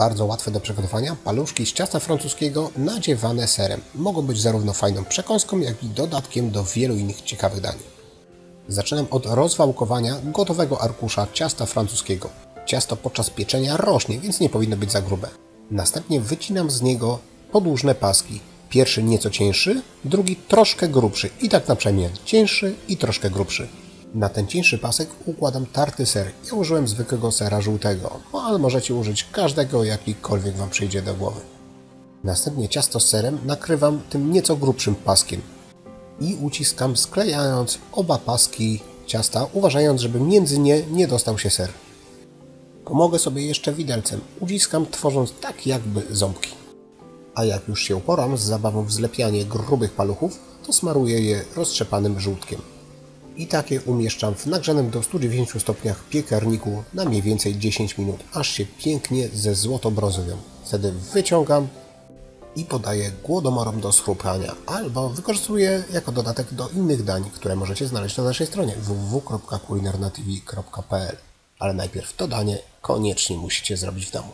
Bardzo łatwe do przygotowania, paluszki z ciasta francuskiego nadziewane serem. Mogą być zarówno fajną przekąską, jak i dodatkiem do wielu innych ciekawych dań. Zaczynam od rozwałkowania gotowego arkusza ciasta francuskiego. Ciasto podczas pieczenia rośnie, więc nie powinno być za grube. Następnie wycinam z niego podłużne paski. Pierwszy nieco cieńszy, drugi troszkę grubszy i tak na przemian. Cieńszy i troszkę grubszy. Na ten cieńszy pasek układam tarty ser. Ja użyłem zwykłego sera żółtego, no, ale możecie użyć każdego, jakikolwiek Wam przyjdzie do głowy. Następnie ciasto z serem nakrywam tym nieco grubszym paskiem i uciskam sklejając oba paski ciasta, uważając, żeby między nie nie dostał się ser. Pomogę sobie jeszcze widelcem. Uciskam, tworząc tak jakby ząbki. A jak już się uporam z zabawą w zlepianie grubych paluchów, to smaruję je roztrzepanym żółtkiem. I takie umieszczam w nagrzanym do 190 stopniach piekarniku na mniej więcej 10 minut, aż się pięknie ze złoto brązują. Wtedy wyciągam i podaję głodomorom do schrupania, albo wykorzystuję jako dodatek do innych dań, które możecie znaleźć na naszej stronie www.kulinarnatv.pl. Ale najpierw to danie koniecznie musicie zrobić w domu.